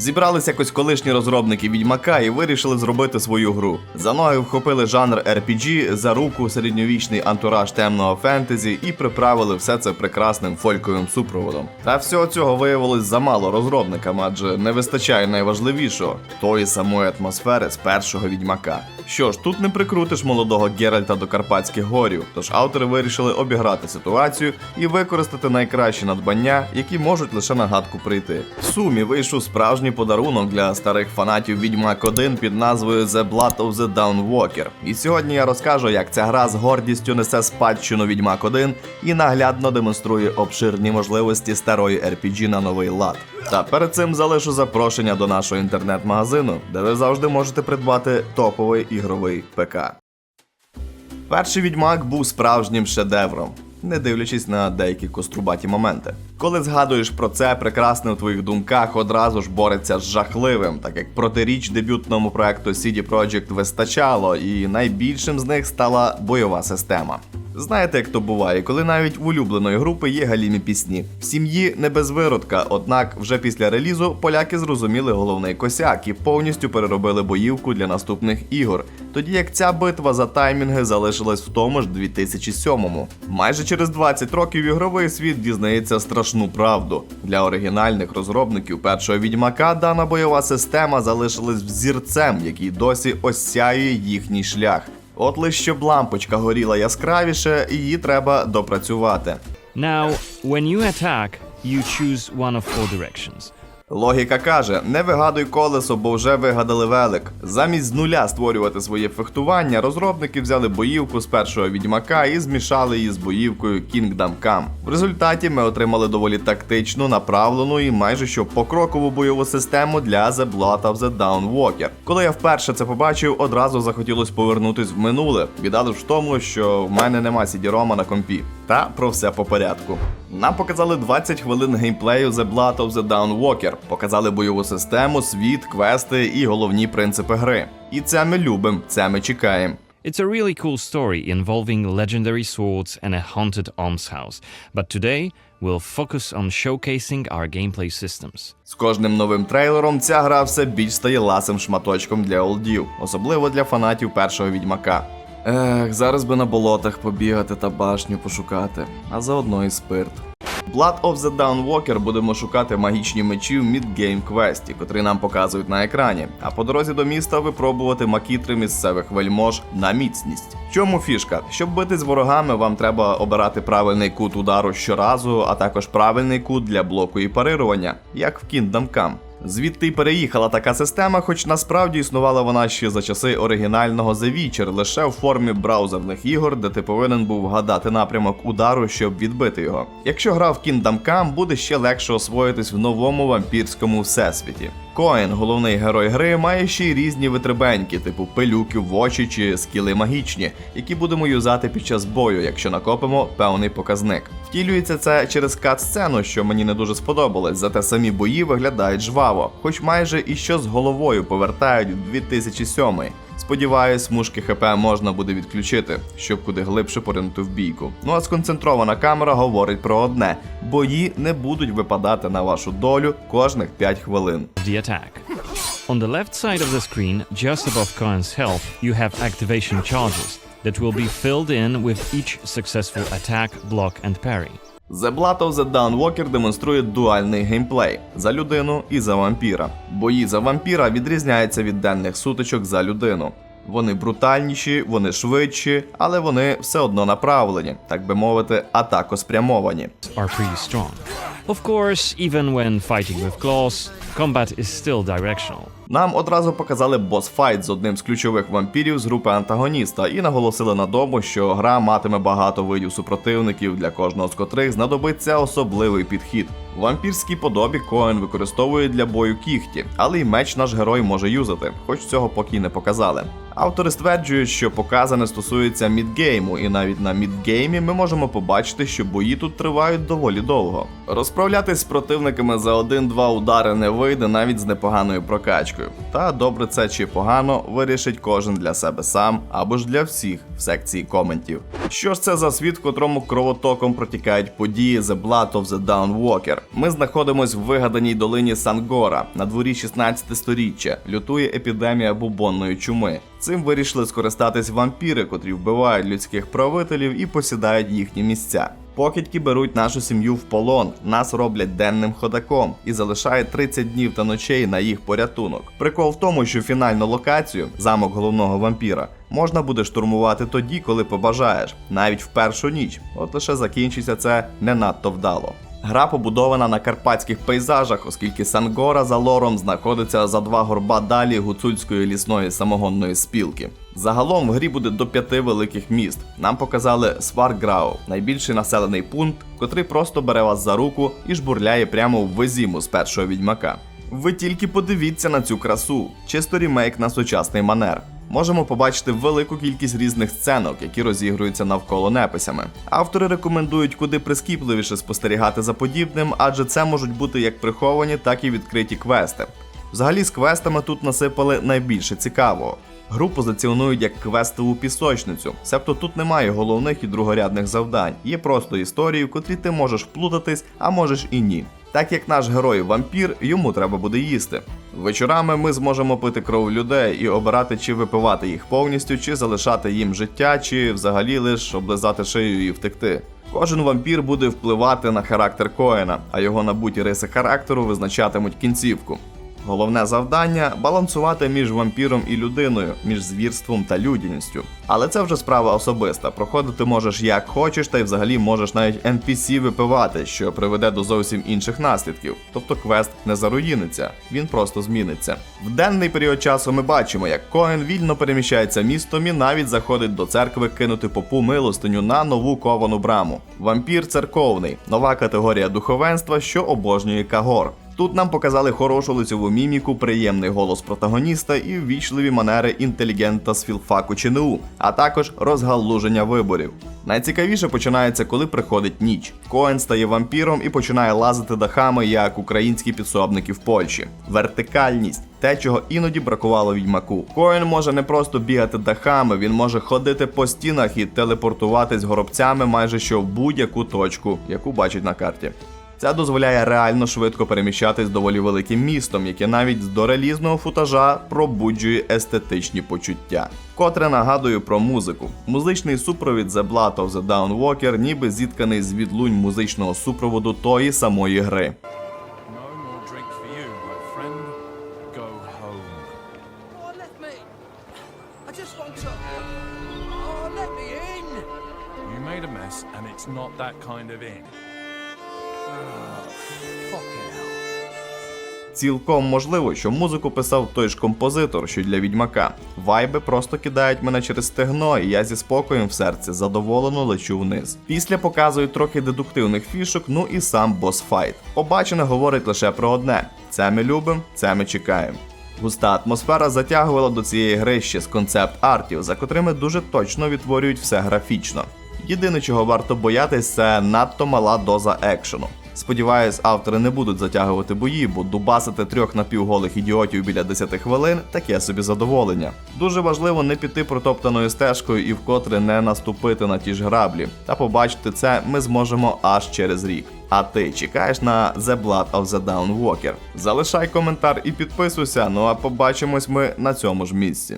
Зібрались якось колишні розробники відьмака і вирішили зробити свою гру. За ноги вхопили жанр RPG, за руку середньовічний антураж темного фентезі і приправили все це прекрасним фольковим супроводом. Та всього цього виявилось замало розробникам, адже не вистачає найважливішого тої самої атмосфери з першого відьмака. Що ж, тут не прикрутиш молодого Геральта до Карпатських горів, тож автори вирішили обіграти ситуацію і використати найкращі надбання, які можуть лише на гадку прийти. В сумі вийшов справжній подарунок для старих фанатів Відьмак 1 під назвою The Blood of the Dawnwalker. І сьогодні я розкажу, як ця гра з гордістю несе спадщину Відьмак 1 і наглядно демонструє обширні можливості старої RPG на новий лад. Та перед цим залишу запрошення до нашого інтернет-магазину, де ви завжди можете придбати топовий ігровий ПК. Перший відьмак був справжнім шедевром, не дивлячись на деякі кострубаті моменти. Коли згадуєш про це, прекрасне в твоїх думках одразу ж бореться з жахливим, так як протиріч дебютному проекту CD Projekt вистачало, і найбільшим з них стала бойова система. Знаєте, як то буває, коли навіть в улюбленої групи є галімі пісні. В сім'ї не без виродка, однак вже після релізу поляки зрозуміли головний косяк і повністю переробили боївку для наступних ігор. Тоді як ця битва за таймінги залишилась в тому ж 2007-му. Майже через 20 років ігровий світ дізнається страшну правду. Для оригінальних розробників першого відьмака дана бойова система залишилась взірцем, який досі осяює їхній шлях. От лише щоб лампочка горіла яскравіше, її треба допрацювати. Now, when you attack, you choose one of four directions. Логіка каже: не вигадуй колесо, бо вже вигадали велик. Замість з нуля створювати своє фехтування, розробники взяли боївку з першого відьмака і змішали її з боївкою Kingdom Come. В результаті ми отримали доволі тактичну, направлену і майже що покрокову бойову систему для The Blood of the Dawnwalker. Коли я вперше це побачив, одразу захотілося повернутись в минуле. Біда лиш в тому, що в мене нема CD-ROM на компі. Та про все по порядку. Нам показали 20 хвилин геймплею The Blood of the Dawnwalker, показали бойову систему, світ, квести і головні принципи гри. І це ми любимо, це ми чекаємо. It's a really cool story involving legendary swords and a haunted almshouse, but today we'll focus on showcasing our gameplay systems. З кожним новим трейлером ця гра все більш стає ласим шматочком для олдів, особливо для фанатів першого відьмака. Ех, зараз би на болотах побігати та башню пошукати, а заодно і спирт. Blood of the Dawnwalker будемо шукати магічні мечі в мідгейм квесті, котрі нам показують на екрані. А по дорозі до міста випробувати макітри місцевих вельмож на міцність. Чому фішка? Щоб бити з ворогами, вам треба обирати правильний кут удару щоразу, а також правильний кут для блоку і парирування, як в Kingdom Come. Звідти й переїхала така система, хоч насправді існувала вона ще за часи оригінального The Witcher, лише в формі браузерних ігор, де ти повинен був вгадати напрямок удару, щоб відбити його. Якщо грав Kingdom Come, буде ще легше освоїтись в новому вампірському всесвіті. Коен, головний герой гри, має ще й різні витребеньки, типу пилюки в очі чи скіли магічні, які будемо юзати під час бою, якщо накопимо певний показник. Втілюється це через кат-сцену, що мені не дуже сподобалось, зате самі бої виглядають жваво, хоч майже і що з головою повертають в 2007 Сподіваюсь, смужки ХП можна буде відключити, щоб куди глибше поринути в бійку. Ну а сконцентрована камера говорить про одне: бої не будуть випадати на вашу долю кожних 5 хвилин. The attack. On the left side of the screen, just above Cohen's health, you have activation charges that will be filled in with each successful attack, block, and parry. The Blood of the Dawnwalker демонструє дуальний геймплей за людину і за вампіра. Бої за вампіра відрізняються від денних сутичок за людину. Вони брутальніші, вони швидші, але вони все одно направлені, так би мовити, атакоспрямовані. Are. Of course, even when fighting with claws, combat is still directional. Нам одразу показали босфайт з одним з ключових вампірів з групи антагоніста і наголосили на дому, що гра матиме багато видів супротивників, для кожного з котрих знадобиться особливий підхід. Вампірській подобі Коен використовує для бою кіхті, але й меч наш герой може юзати, хоч цього поки не показали. Автори стверджують, що показане стосується мідгейму, і навіть на мідгеймі ми можемо побачити, що бої тут тривають доволі довго. Розправлятись з противниками за один-два удари не вийде навіть з непоганою прокачкою. Та добре це чи погано вирішить кожен для себе сам або ж для всіх в секції коментів. Що ж це за світ, в котрому кровотоком протікають події The Blood of the Down Walker? Ми знаходимось в вигаданій долині Сангора на дворі 16 сторіччя. Лютує епідемія бубонної чуми. Цим вирішили скористатись вампіри, котрі вбивають людських правителів і посідають їхні місця. Покидьки беруть нашу сім'ю в полон, нас роблять денним ходаком і залишають 30 днів та ночей на їх порятунок. Прикол в тому, що фінальну локацію, замок головного вампіра, можна буде штурмувати тоді, коли побажаєш, навіть в першу ніч. От лише закінчиться це не надто вдало. Гра побудована на карпатських пейзажах, оскільки Сангора за лором знаходиться за два горба далі гуцульської лісної самогонної спілки. Загалом в грі буде до п'яти великих міст. Нам показали Сварграу, найбільший населений пункт, котрий просто бере вас за руку і жбурляє прямо в везіму з першого відьмака. Ви тільки подивіться на цю красу, чисто рімейк на сучасний манер. Можемо побачити велику кількість різних сценок, які розігруються навколо неписями. Автори рекомендують куди прискіпливіше спостерігати за подібним, адже це можуть бути як приховані, так і відкриті квести. Взагалі з квестами тут насипали найбільше цікавого. Гру позиціонують як квестову пісочницю, себто тут немає головних і другорядних завдань, є просто історії, в котрі ти можеш вплутатись, а можеш і ні. Так як наш герой вампір, йому треба буде їсти. Вечорами ми зможемо пити кров людей і обирати, чи випивати їх повністю, чи залишати їм життя, чи взагалі лише облизати шию і втекти. Кожен вампір буде впливати на характер Коена, а його набуті риси характеру визначатимуть кінцівку. Головне завдання балансувати між вампіром і людиною, між звірством та людяністю. Але це вже справа особиста. Проходити можеш як хочеш, та й взагалі можеш навіть NPC випивати, що приведе до зовсім інших наслідків. Тобто квест не заруїниться, він просто зміниться. В денний період часу ми бачимо, як Коен вільно переміщається містом і навіть заходить до церкви кинути попу милостиню на нову ковану браму. Вампір церковний, нова категорія духовенства, що обожнює Кагор. Тут нам показали хорошу лицьову міміку, приємний голос протагоніста і ввічливі манери інтелігента з філфаку ЧНУ, а також розгалуження виборів. Найцікавіше починається, коли приходить ніч. Коен стає вампіром і починає лазити дахами, як українські підсобники в Польщі. Вертикальність те, чого іноді бракувало відьмаку. Коен може не просто бігати дахами, він може ходити по стінах і телепортуватись горобцями майже що в будь-яку точку, яку бачить на карті. Це дозволяє реально швидко переміщатись доволі великим містом, яке навіть з дорелізного футажа пробуджує естетичні почуття. Котре нагадую про музику. Музичний супровід The Blood of the Down Walker ніби зітканий з відлунь музичного супроводу тої самої гри. Oh. Oh, not that kind of in. Цілком можливо, що музику писав той ж композитор, що й для відьмака. Вайби просто кидають мене через стегно, і я зі спокоєм в серці задоволено лечу вниз. Після показують трохи дедуктивних фішок, ну і сам босфайт. Побачене говорить лише про одне: це ми любимо, це ми чекаємо. Густа атмосфера затягувала до цієї гри ще з концепт артів, за котрими дуже точно відтворюють все графічно. Єдине, чого варто боятись, це надто мала доза екшену. Сподіваюсь, автори не будуть затягувати бої, бо дубасити трьох напівголих ідіотів біля 10 хвилин таке собі задоволення. Дуже важливо не піти протоптаною стежкою і вкотре не наступити на ті ж граблі. Та побачити це ми зможемо аж через рік. А ти чекаєш на The Blood of the Down Walker? Залишай коментар і підписуйся. Ну а побачимось ми на цьому ж місці.